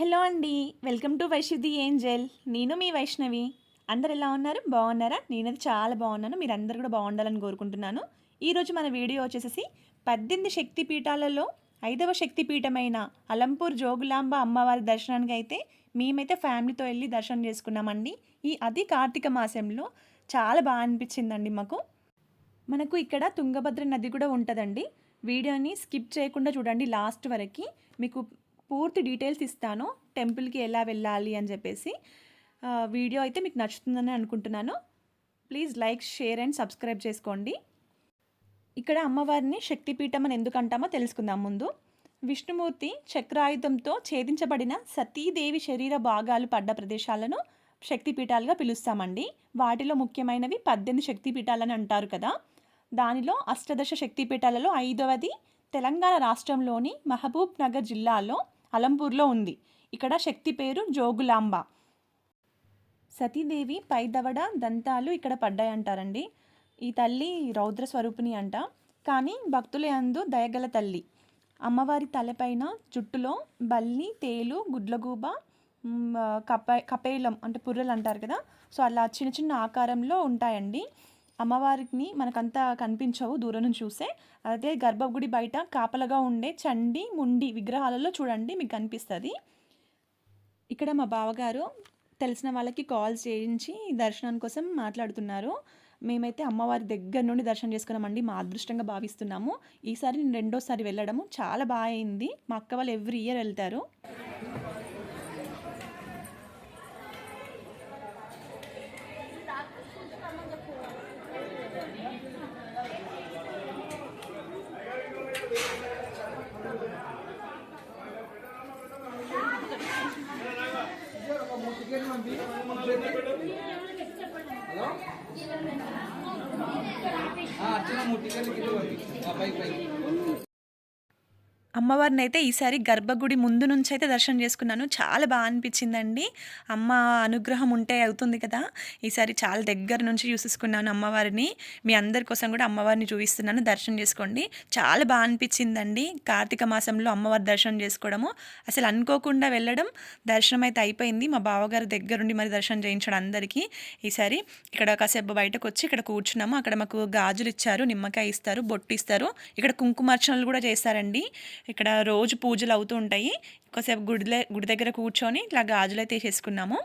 Hello అండి welcome to Vaishnavi Angel. నేను మీ వైష్ణవి. అందరు ఎలా ఉన్నారు? బాగున్నారా? నేనైతే చాలా బాగున్నాను. మీరు అందరు కూడా బాగుండాలని కోరుకుంటున్నాను. ఈరోజు మన వీడియో వచ్చేసి పద్దెనిమిది శక్తి పీఠాలలో ఐదవ శక్తి పీఠమైన అలంపూర్ జోగులాంబ అమ్మవారి దర్శనానికి అయితే మేమైతే ఫ్యామిలీతో వెళ్ళి దర్శనం చేసుకున్నామండి. ఈ అది కార్తీక మాసంలో చాలా బాగా అనిపించిందండి మాకు. మనకు ఇక్కడ తుంగభద్ర నది కూడా ఉంటుందండి. వీడియోని స్కిప్ చేయకుండా చూడండి లాస్ట్ వరకు. మీకు పూర్తి డీటెయిల్స్ ఇస్తాను టెంపుల్కి ఎలా వెళ్ళాలి అని చెప్పేసి. వీడియో అయితే మీకు నచ్చుతుందని అనుకుంటున్నాను. Please like share and subscribe చేసుకోండి. ఇక్కడ అమ్మవారిని శక్తిపీఠం అని ఎందుకు అంటామో తెలుసుకుందాం ముందు. విష్ణుమూర్తి చక్రాయుధంతో ఛేదించబడిన సతీదేవి శరీర భాగాలు పడ్డ ప్రదేశాలను శక్తిపీఠాలుగా పిలుస్తామండి. వాటిలో ముఖ్యమైనవి పద్దెనిమిది శక్తిపీఠాలని అంటారు కదా. దానిలో అష్టదశ శక్తిపీఠాలలో ఐదవది తెలంగాణ రాష్ట్రంలోని మహబూబ్ నగర్ జిల్లాలో అలంపూర్లో ఉంది. ఇక్కడ శక్తి పేరు జోగులాంబ. సతీదేవి పైదవడ దంతాలు ఇక్కడ పడ్డాయంటారండి. ఈ తల్లి రౌద్ర స్వరూపిణి అంట. కానీ భక్తుల యందు దయగల తల్లి. అమ్మవారి తలపైన జుట్టులో బల్లి తేలు గుడ్లగూబ కప కపేలం అంటే పుర్రెలు అంటారు కదా. సో అలా చిన్న చిన్న ఆకారంలో ఉంటాయండి. అమ్మవారిని మనకంతా కనిపించవు దూరం నుంచి చూస్తే. అదే గర్భగుడి బయట కాపలగా ఉండే చండి ముండి విగ్రహాలలో చూడండి మీకు కనిపిస్తుంది. ఇక్కడ మా బావగారు తెలిసిన వాళ్ళకి కాల్ చేయించి దర్శనం కోసం మాట్లాడుతున్నారు. మేమైతే అమ్మవారి దగ్గర నుండి దర్శనం చేసుకున్నామండి మా అదృష్టంగా భావిస్తున్నాము. ఈసారి నేను రెండోసారి వెళ్ళడము చాలా బాగా అయింది. మా అక్క వాళ్ళు ఎవ్రీ ఇయర్ వెళ్తారు. Thank you. అమ్మవారిని అయితే ఈసారి గర్భగుడి ముందు నుంచి అయితే దర్శనం చేసుకున్నాను. చాలా బాగా అనిపించిందండి. అమ్మ అనుగ్రహం ఉంటే అవుతుంది కదా. ఈసారి చాలా దగ్గర నుంచి చూసేసుకున్నాను అమ్మవారిని. మీ అందరి కోసం కూడా అమ్మవారిని చూపిస్తున్నాను. దర్శనం చేసుకోండి. చాలా బాగా అనిపించిందండి. కార్తీక మాసంలో అమ్మవారి దర్శనం చేసుకోవడము. అసలు అనుకోకుండా వెళ్ళడం దర్శనం అయితే అయిపోయింది. మా బావగారు దగ్గరుండి మరి దర్శనం చేయించడం అందరికీ. ఈసారి ఇక్కడ కాసేపు బయటకు వచ్చి ఇక్కడ కూర్చున్నాము. అక్కడ మాకు గాజులు ఇచ్చారు. నిమ్మకాయ ఇస్తారు. బొట్టు ఇస్తారు. ఇక్కడ కుంకుమార్చనలు కూడా చేస్తారండి. ఇక్కడ రోజు పూజలు అవుతూ ఉంటాయి. కాసేపు గుడిలే గుడి దగ్గర కూర్చొని ఇట్లా గాజులు అయితే వేసేసుకున్నాము.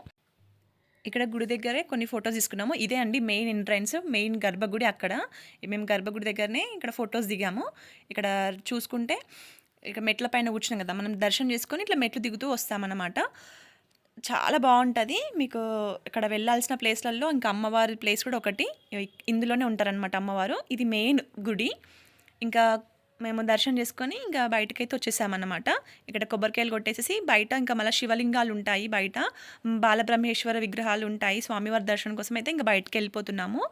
ఇక్కడ గుడి దగ్గరే కొన్ని ఫొటోస్ తీసుకున్నాము. ఇదే అండి మెయిన్ ఎంట్రన్స్ మెయిన్ గర్భగుడి అక్కడ. మేము గర్భగుడి దగ్గరనే ఇక్కడ ఫొటోస్ దిగాము. ఇక్కడ చూసుకుంటే ఇక్కడ మెట్ల పైన కూర్చున్నాం కదా మనం దర్శనం చేసుకొని ఇట్లా మెట్లు దిగుతూ వస్తామన్నమాట. చాలా బాగుంటుంది. మీకు ఇక్కడ వెళ్ళాల్సిన ప్లేస్లలో ఇంకా అమ్మవారి ప్లేస్ కూడా ఒకటి. ఇందులోనే ఉంటారనమాట అమ్మవారు. ఇది మెయిన్ గుడి. ఇంకా మేము దర్శనం చేసుకొని ఇంకా బయటకైతే వచ్చేసామన్నమాట. ఇక్కడ కొబ్బరికాయలు కొట్టేసేసి బయట ఇంకా మళ్ళీ శివలింగాలు ఉంటాయి బయట. బాలబ్రహ్మేశ్వర విగ్రహాలు ఉంటాయి. స్వామివారి దర్శనం కోసం అయితే ఇంకా బయటకు వెళ్ళిపోతున్నాము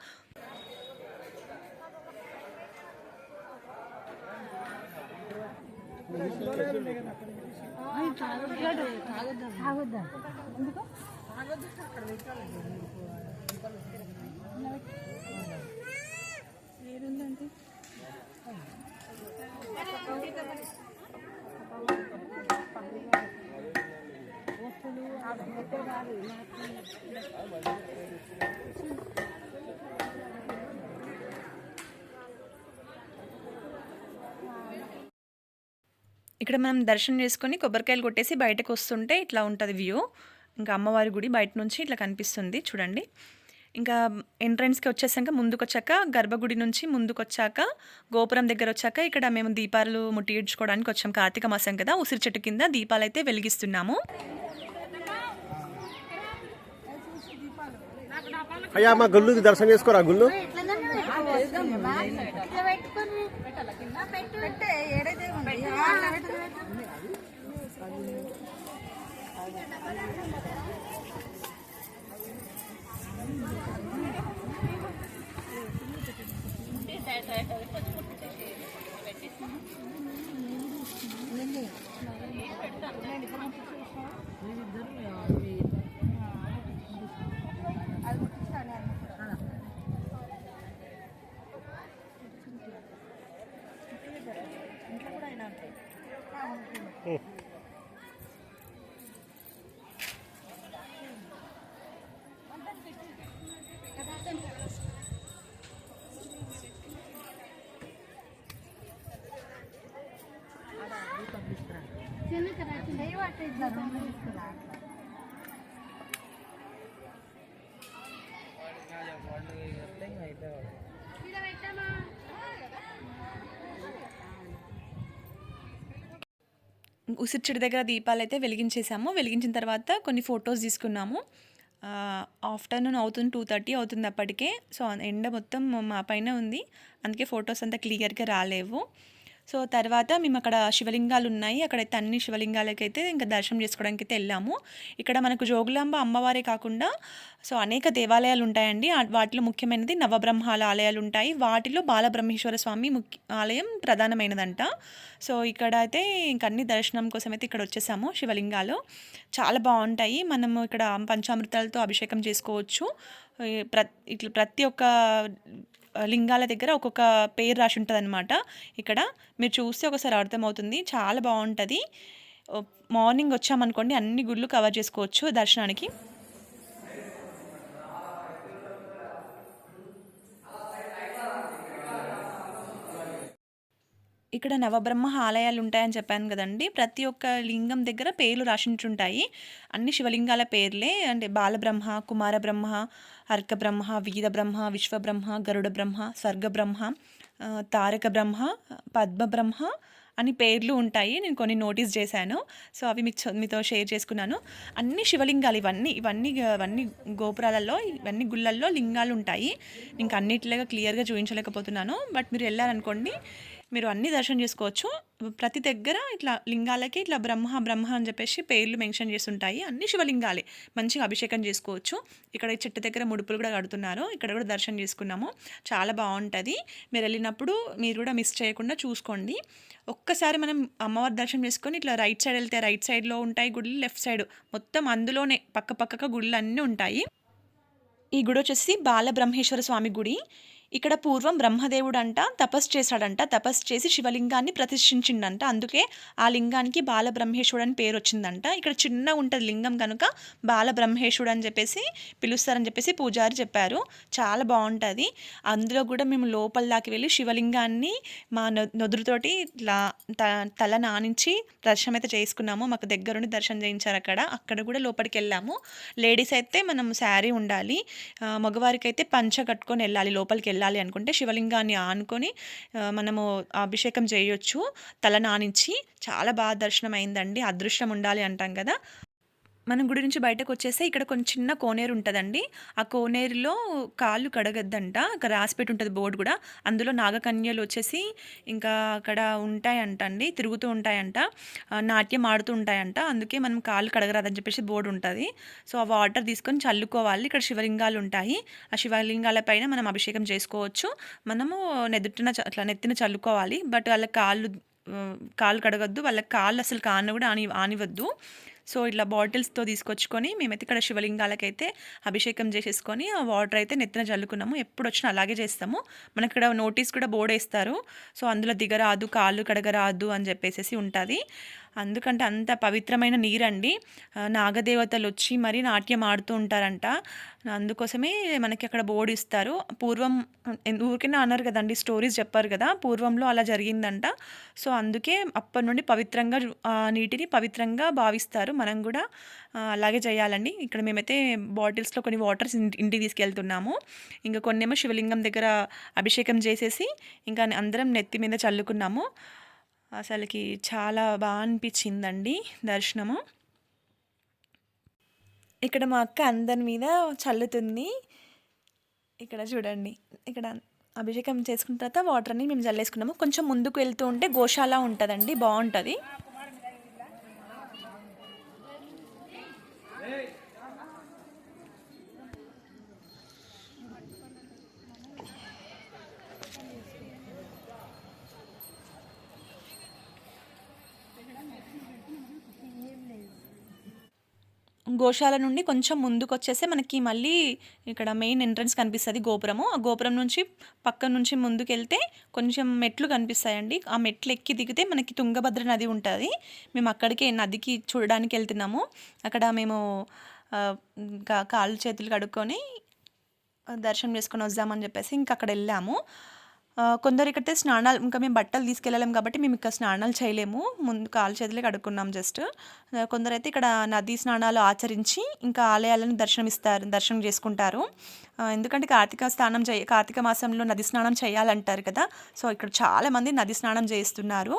ఇక్కడ మనం దర్శనం చేసుకొని కొబ్బరికాయలు కొట్టేసి బయటకు వస్తుంటే ఇట్లా ఉంటుంది వ్యూ. ఇంకా అమ్మవారి గుడి బయట నుంచి ఇట్లా కనిపిస్తుంది. చూడండి. ఇంకా ఎంట్రన్స్కి వచ్చేసాక ముందుకు వచ్చాక గర్భగుడి నుంచి ముందుకు వచ్చాక గోపురం దగ్గర వచ్చాక ఇక్కడ మేము దీపాలు ముట్టిడ్చుకోవడానికి వచ్చాం. కార్తీక మాసం కదా ఉసిరి చెట్టు కింద దీపాలు అయితే వెలిగిస్తున్నాము. అయ్యా మా దర్శనం చేసుకోరా గుళ్ళు? పెడతాను. వాళ్ళు దగ్గర దీపాలు అయితే వెలిగించేసాము. వెలిగించిన తర్వాత కొన్ని ఫొటోస్ తీసుకున్నాము. ఆఫ్టర్నూన్ అవుతుంది టూ థర్టీ అవుతుంది అప్పటికే. సో ఎండ మొత్తం మా పైన ఉంది. అందుకే ఫొటోస్ అంతా క్లియర్గా రాలేవు. సో తర్వాత మేము అక్కడ శివలింగాలు ఉన్నాయి. అక్కడైతే అన్ని శివలింగాలకైతే ఇంకా దర్శనం చేసుకోవడానికి అయితే వెళ్ళాము. ఇక్కడ మనకు జోగులాంబ అమ్మవారే కాకుండా సో అనేక దేవాలయాలు ఉంటాయండి. వాటిలో ముఖ్యమైనది నవబ్రహ్మాల ఆలయాలు ఉంటాయి. వాటిలో బాలబ్రహ్మేశ్వర స్వామి ముఖ్య ఆలయం ప్రధానమైనదంట. సో ఇక్కడ అయితే ఇంక అన్ని దర్శనం కోసం అయితే ఇక్కడ వచ్చేసాము శివలింగాలు. చాలా బాగుంటాయి. మనము ఇక్కడ పంచామృతాలతో అభిషేకం చేసుకోవచ్చు. ప్ర ఇట్లా ప్రతి ఒక్క లింగాల దగ్గర ఒక్కొక్క పేరు రాసి ఉంటుంది అనమాట ఇక్కడ మీరు చూస్తే ఒకసారి అర్థమవుతుంది. చాలా బాగుంటుంది. మార్నింగ్ వచ్చామనుకోండి అన్ని గుళ్ళు కవర్ చేసుకోవచ్చు దర్శనానికి. ఇక్కడ నవబ్రహ్మ ఆలయాలు ఉంటాయని చెప్పాను కదండి. ప్రతి ఒక్క లింగం దగ్గర పేర్లు రాసించుంటాయి అన్ని శివలింగాల పేర్లే. అంటే బాలబ్రహ్మ కుమారబ్రహ్మ అర్కబ్రహ్మ వీరబ్రహ్మ విశ్వబ్రహ్మ గరుడ బ్రహ్మ స్వర్గబ్రహ్మ తారక బ్రహ్మ పద్మబ్రహ్మ అని పేర్లు ఉంటాయి. నేను కొన్ని నోటీస్ చేశాను. సో అవి మీకు మీతో షేర్ చేసుకున్నాను. అన్ని శివలింగాలు ఇవన్నీ ఇవన్నీ ఇవన్నీ గోపురాలలో ఇవన్నీ గుళ్ళల్లో లింగాలు ఉంటాయి ఇంకా అన్నిటిలాగా క్లియర్గా చూపించలేకపోతున్నాను బట్ మీరు వెళ్ళారనుకోండి మీరు అన్ని దర్శనం చేసుకోవచ్చు. ప్రతి దగ్గర ఇట్లా లింగాలకి ఇట్లా బ్రహ్మ బ్రహ్మ అని చెప్పేసి పేర్లు మెన్షన్ చేసి ఉంటాయి అన్ని శివలింగాలే. మంచిగా అభిషేకం చేసుకోవచ్చు. ఇక్కడ చెట్టు దగ్గర ముడుపులు కూడా కడుతున్నారు. ఇక్కడ కూడా దర్శనం చేసుకున్నాము. చాలా బాగుంటుంది. మీరు వెళ్ళినప్పుడు మీరు కూడా మిస్ చేయకుండా చూసుకోండి. ఒక్కసారి మనం అమ్మవారి దర్శనం చేసుకొని ఇట్లా రైట్ సైడ్ వెళ్తే రైట్ సైడ్లో ఉంటాయి గుళ్ళు లెఫ్ట్ సైడ్ మొత్తం అందులోనే పక్క పక్కగా గుళ్ళు అన్నీ ఉంటాయి. ఈ గుడి వచ్చేసి బాలబ్రహ్మేశ్వర స్వామి గుడి. ఇక్కడ పూర్వం బ్రహ్మదేవుడు అంట తపస్సు చేశాడంట తపస్సు చేసి శివలింగాన్ని ప్రతిష్ఠించిండంట. అందుకే ఆ లింగానికి బాలబ్రహ్మేశ్వరుడు అని పేరు వచ్చిందంట. ఇక్కడ చిన్న ఉంటుంది లింగం కనుక బాలబ్రహ్మేశ్వరుడు అని చెప్పేసి పిలుస్తారని చెప్పేసి పూజారి చెప్పారు. చాలా బాగుంటుంది. అందులో కూడా మేము లోపల దాకా వెళ్ళి శివలింగాన్ని మా నొదురుతోటి ఇట్లా త తల నానించి దర్శనం అయితే చేసుకున్నాము. మాకు దగ్గరుండి దర్శనం చేయించారు అక్కడ. అక్కడ కూడా లోపలికి వెళ్ళాము. లేడీస్ అయితే మనం శారీ ఉండాలి. మగవారికి అయితే పంచ కట్టుకొని వెళ్ళాలి లోపలికి వెళ్ళాలి అనుకుంటే శివలింగాన్ని ఆనుకొని మనము అభిషేకం చేయొచ్చు. తల నానించి చాలా బాగా దర్శనం అయిందండి అదృష్టం ఉండాలి అంటాం కదా. మనం గుడి నుంచి బయటకు వచ్చేస్తే ఇక్కడ కొంచెం చిన్న కోనేరు ఉంటుందండి. ఆ కోనేరులో కాళ్ళు కడగద్దంట. అక్కడ రాసిపెట్టి ఉంటుంది బోర్డు కూడా. అందులో నాగకన్యలు వచ్చేసి ఇంకా అక్కడ ఉంటాయంట అండి తిరుగుతూ ఉంటాయంట. నాట్యం ఆడుతూ ఉంటాయంట. అందుకే మనం కాళ్ళు కడగరాదని చెప్పేసి బోర్డు ఉంటుంది. సో ఆ వాటర్ తీసుకొని చల్లుకోవాలి. ఇక్కడ శివలింగాలు ఉంటాయి. ఆ శివలింగాల పైన మనం అభిషేకం చేసుకోవచ్చు. మనము నెదుటిన అట్లా నెత్తిన చల్లుకోవాలి. బట్ వాళ్ళ కాళ్ళు కాళ్ళు కడగద్దు. వాళ్ళ కాళ్ళు అసలు కాన కూడా ఆని ఆనివద్దు. సో ఇట్లా బాటిల్స్తో తీసుకొచ్చుకొని మేమైతే ఇక్కడ శివలింగాలకైతే అభిషేకం చేసేసుకొని ఆ వాటర్ అయితే నెత్తిన చల్లుకున్నాము ఎప్పుడు వచ్చినా అలాగే చేస్తాము. మనకి ఇక్కడ నోటీస్ కూడా బోర్డు వేస్తారు సో అందులో దిగరాదు కాళ్ళు కడగరాదు అని చెప్పేసి ఉంటుంది. అందుకంటే అంత పవిత్రమైన నీరండి. నాగదేవతలు వచ్చి మరి నాట్యం ఆడుతూ ఉంటారంట. అందుకోసమే మనకి అక్కడ బోర్డు ఇస్తారు. పూర్వం ఊరికైనా అన్నారు కదండి స్టోరీస్ చెప్పారు కదా పూర్వంలో అలా జరిగిందంట. సో అందుకే అప్పటి నుండి పవిత్రంగా ఆ నీటిని పవిత్రంగా భావిస్తారు. మనం కూడా అలాగే చేయాలండి. ఇక్కడ మేమైతే బాటిల్స్లో కొన్ని వాటర్స్ ఇంటికి తీసుకెళ్తున్నాము. ఇంకా కొన్నేమో శివలింగం దగ్గర అభిషేకం చేసేసి ఇంకా అందరం నెత్తి మీద చల్లుకున్నాము. అసలుకి చాలా బాగా అనిపించిందండి దర్శనము. ఇక్కడ మా అక్క అందరి మీద చల్లుతుంది. ఇక్కడ చూడండి ఇక్కడ అభిషేకం చేసుకున్న తర్వాత వాటర్ని మేము చల్లేసుకున్నాము. కొంచెం ముందుకు వెళ్తూ ఉంటే గోశాల ఉంటుందండి బాగుంటుంది. గోశాల నుండి కొంచెం ముందుకు వచ్చేస్తే మనకి మళ్ళీ ఇక్కడ మెయిన్ ఎంట్రన్స్ కనిపిస్తుంది గోపురము. ఆ గోపురం నుంచి పక్క నుంచి ముందుకు వెళ్తే కొంచెం మెట్లు కనిపిస్తాయండి. ఆ మెట్లు ఎక్కి దిగితే మనకి తుంగభద్ర నది ఉంటుంది. మేము అక్కడికే నదికి చూడడానికి వెళ్తున్నాము. అక్కడ మేము ఇంకా కాళ్ళు చేతులు కడుక్కొని దర్శనం చేసుకొని వద్దామని చెప్పేసి ఇంక అక్కడ వెళ్ళాము. కొందరికైతే స్నానాలు ఇంకా మేము బట్టలు తీసుకెళ్ళలేము కాబట్టి మేము ఇక్కడ స్నానాలు చేయలేము. ముందు కాలు చేతులే కడుక్కున్నాం జస్ట్ కొందరైతే ఇక్కడ నదీ స్నానాలు ఆచరించి ఇంకా ఆలయాలను దర్శనమిస్తారు దర్శనం చేసుకుంటారు. ఎందుకంటే కార్తీక స్నానం చే కార్తీక మాసంలో నది స్నానం చేయాలంటారు కదా. సో ఇక్కడ చాలామంది నది స్నానం చేస్తున్నారు.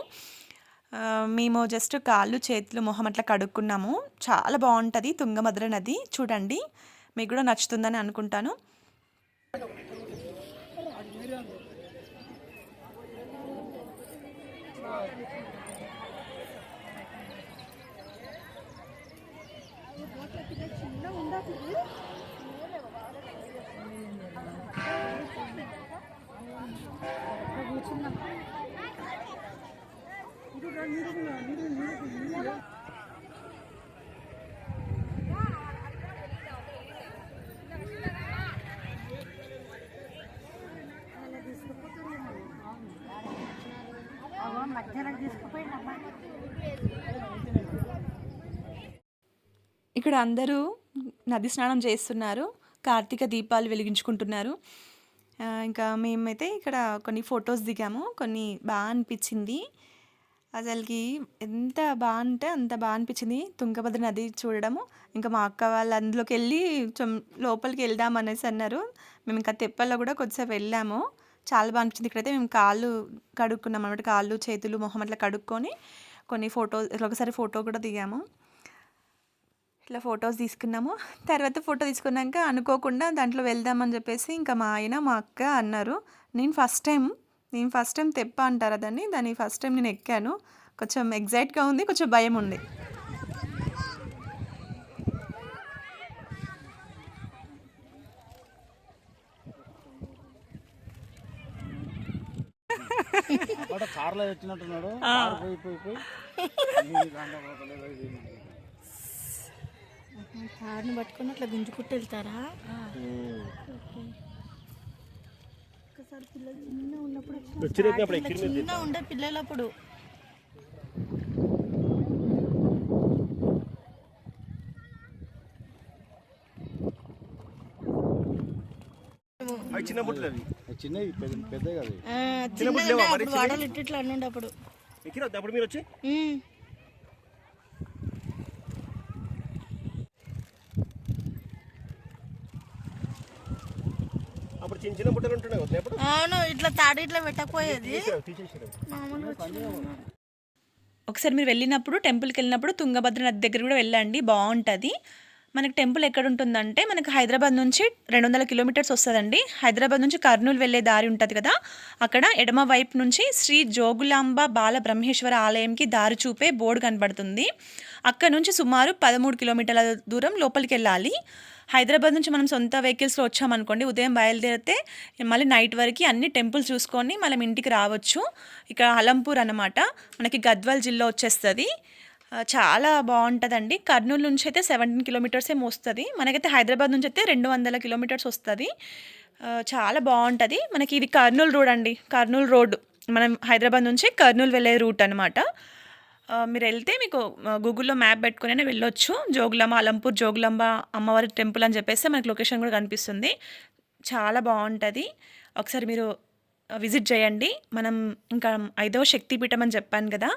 మేము జస్ట్ కాళ్ళు చేతులు మొహం అట్లా కడుక్కున్నాము. చాలా బాగుంటుంది తుంగభద్ర నది. చూడండి మీకు కూడా నచ్చుతుందని అనుకుంటాను. చిన్న ఉందా కూర్చున్నా. ఇక్కడ అందరూ నది స్నానం చేస్తున్నారు. కార్తీక దీపాలు వెలిగించుకుంటున్నారు. ఇంకా మేమైతే ఇక్కడ కొన్ని ఫొటోస్ దిగాము. కొన్ని బాగా అనిపించింది. అసలుకి ఎంత బాగా అంటే అంత బాగా అనిపించింది. తుంగభద్ర నది చూడడము. ఇంకా మా అక్క వాళ్ళు అందులోకి వెళ్ళి కొంచెం లోపలికి వెళ్దాం అనేసి అన్నారు. మేము ఇంకా తెప్పల్లో కూడా కొద్దిసేపు వెళ్ళాము. చాలా బాగా అనిపించింది. ఇక్కడైతే మేము కాళ్ళు కడుక్కున్నాం అనమాట కాళ్ళు చేతులు మొహం అట్లా కడుక్కొని కొన్ని ఫోటో ఒకసారి ఫోటో కూడా దిగాము. ఇట్లా ఫొటోస్ తీసుకున్నాము. తర్వాత ఫోటో తీసుకున్నాక అనుకోకుండా దాంట్లో వెళ్దామని చెప్పేసి ఇంకా మా ఆయన మా అక్క అన్నారు. నేను ఫస్ట్ టైం నేను ఫస్ట్ టైం తెప్ప అంటారా దాన్ని? దాన్ని ఫస్ట్ టైం నేను ఎక్కాను. కొంచెం ఎగ్జైట్గా ఉంది కొంచెం భయం ఉంది. కార్లో వచ్చినట్టున్నాడు కారు పోయి పోయి పోయి. కార్ని పట్టుకొని అట్లా గుంజుకుంటూ వెళ్తారా? ఒకసారి పిల్లలు చిన్న ఉన్నప్పుడు చిన్న ఉండే పిల్లలప్పుడు. చిన్న బుట్టలు అవి. చిన్నవి పెద్ద కదా వాడలు ఇట్లా ఇట్లా అన్నుండే అప్పుడు ఎక్కిన అప్పుడు మీరు వచ్చి? చిన్న చిన్న బుట్టలు ఉంటున్నాయి కదా అవును ఇట్లా తాడు ఇట్లా పెట్టకపోయేది. ఒకసారి మీరు వెళ్ళినప్పుడు టెంపుల్కి వెళ్ళినప్పుడు తుంగభద్ర నది దగ్గర కూడా వెళ్ళండి బాగుంటుంది. మనకి టెంపుల్ ఎక్కడ ఉంటుందంటే మనకి హైదరాబాద్ నుంచి రెండు వందల కిలోమీటర్స్ వస్తుందండి. హైదరాబాద్ నుంచి కర్నూలు వెళ్ళే దారి ఉంటుంది కదా. అక్కడ ఎడమ వైపు నుంచి శ్రీ జోగులాంబ బాల బ్రహ్మేశ్వర ఆలయంకి దారి చూపే బోర్డు కనబడుతుంది. అక్కడ నుంచి సుమారు పదమూడు కిలోమీటర్ల దూరం లోపలికి వెళ్ళాలి. హైదరాబాద్ నుంచి మనం సొంత వెహికల్స్లో వచ్చామనుకోండి ఉదయం బయలుదేరితే మళ్ళీ నైట్ వరకు అన్ని టెంపుల్స్ చూసుకొని మనం ఇంటికి రావచ్చు. ఇక్కడ అలంపూర్ అన్నమాట. మనకి గద్వాల్ జిల్లా వచ్చేస్తుంది. చాలా బాగుంటుందండి. కర్నూలు నుంచి అయితే సెవెంటీన్ కిలోమీటర్స్ ఏమో వస్తుంది మనకైతే హైదరాబాద్ నుంచి అయితే రెండు వందల కిలోమీటర్స్ వస్తుంది. చాలా బాగుంటుంది. మనకి ఇది కర్నూలు రోడ్ అండి. కర్నూలు రోడ్. మనం హైదరాబాద్ నుంచి కర్నూలు వెళ్ళే రూట్ అనమాట మీరు వెళ్తే మీకు గూగుల్లో మ్యాప్ పెట్టుకునే వెళ్ళొచ్చు. జోగులాంబ అలంపూర్ జోగులాంబ అమ్మవారి టెంపుల్ అని చెప్పేసి మనకి లొకేషన్ కూడా కనిపిస్తుంది. చాలా బాగుంటుంది. ఒకసారి మీరు విజిట్ చేయండి. మనం ఇంకా ఐదవ శక్తిపీఠం అని చెప్పాను కదా.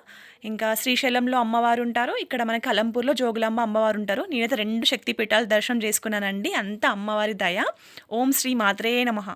ఇంకా శ్రీశైలంలో అమ్మవారు ఉంటారు. ఇక్కడ మనకి అలంపూర్లో జోగులాంబ అమ్మవారు ఉంటారు. నేనైతే రెండు శక్తిపీఠాలు దర్శనం చేసుకున్నానండి. అంత అమ్మవారి దయ. ఓం శ్రీ మాత్రే నమః.